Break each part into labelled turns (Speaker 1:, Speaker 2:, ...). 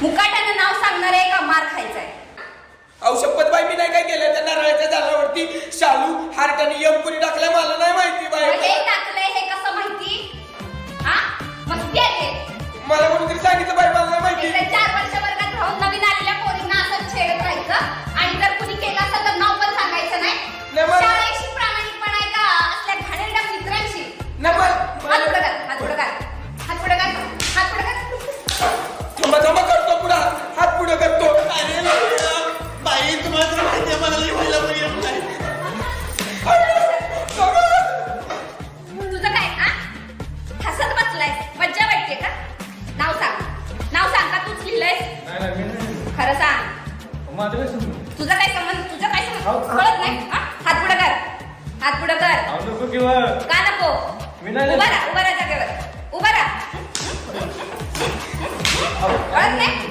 Speaker 1: मुकाट्यानं नाव सांगणार आहे का मार खायचा आहे
Speaker 2: शपथ बाई मी नाही काय केलं त्या नारळाच्या झाडावरती शालू हार्ट आणि यम कोणी टाकलाय? मला नाही माहिती बाई.
Speaker 1: हे हे? हा.
Speaker 2: मला कोणीतरी सांगितलं बाई मला नाही माहिती.
Speaker 1: चार वर्ष वर्गात राहून नवीन आलेल्या पोरींना असं छेडत राहायचं. आणि जर कुणी केलं असेल तर नाव पण सांगायचं नाही. शाळेशी प्रामाणिकपणा आहे का? असल्या घाणेरड्या मित्रांशी. हात पुढे कर हात पुढे कर. हात पुढे कर. हात पुढे कर.
Speaker 2: थांबा थांबा करतो पुढे. हात पुढे करतो.
Speaker 3: अरे बाई तुम्हाला तर माहिती आहे मला लिहायला पण येत नाही.
Speaker 1: तुझं काय हा? हसत बसलाय मज्जा वाटते का? नाव सांग. नाव सांग का तूच लिहिलंयस? खरं सांग. तुझं काय संबंध तुझं काय संबंध?
Speaker 4: अहो,
Speaker 1: कळत नाही हा? हात पुढे कर. हात पुढे कर. का नको?
Speaker 4: मी नाही
Speaker 1: उभा राहा उभा राहा जागेवर. उभा राहा. कळत नाही?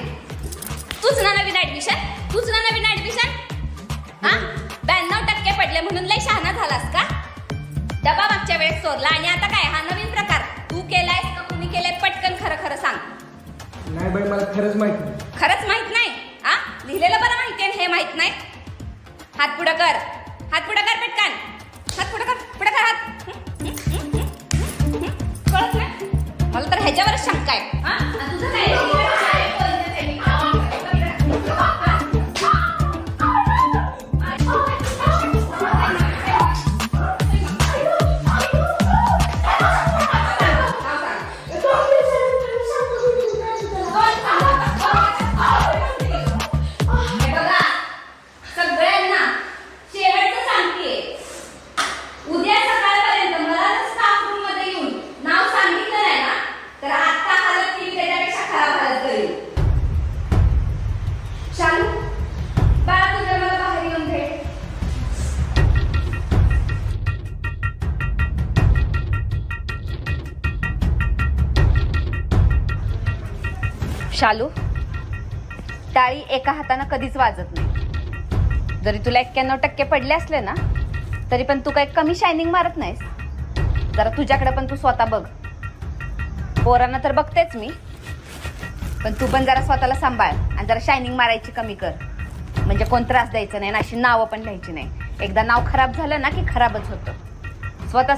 Speaker 1: मागच्या वेळेस चोरला आणि आता काय? हा नवीन प्रकार. तू केलायस का? कुणी केलाय? पटकन खरं खरं सांग.
Speaker 4: नाही बाई मला खरंच माहिती नाही.
Speaker 1: खरंच माहीत नाही? हा? लिहिलेलं बरं माहिती आहे हे माहीत नाही? हात पुढं कर. हात पुढं कर पटकन. हात पुढं कर. पुढं कर हात? कळत नाही? मला तर ह्याच्यावरच शंका आहे. हा? तुझं काय? शालू टाळी एका हातानं कधीच वाजत नाही. जरी तुला एक्क्याण्णव टक्के पडले असले ना तरी पण तू काही कमी शायनिंग मारत नाहीस. जरा तुझ्याकडे पण तू स्वतः बघ. पोरांना तर बघतेच मी पण तू पण जरा स्वतःला सांभाळ आणि जरा शायनिंग मारायची कमी कर. म्हणजे कोण त्रास द्यायचं नाही ना अशी नावं पण लिहायची नाही. एकदा नाव खराब झालं ना की खराबच होतं. स्वतः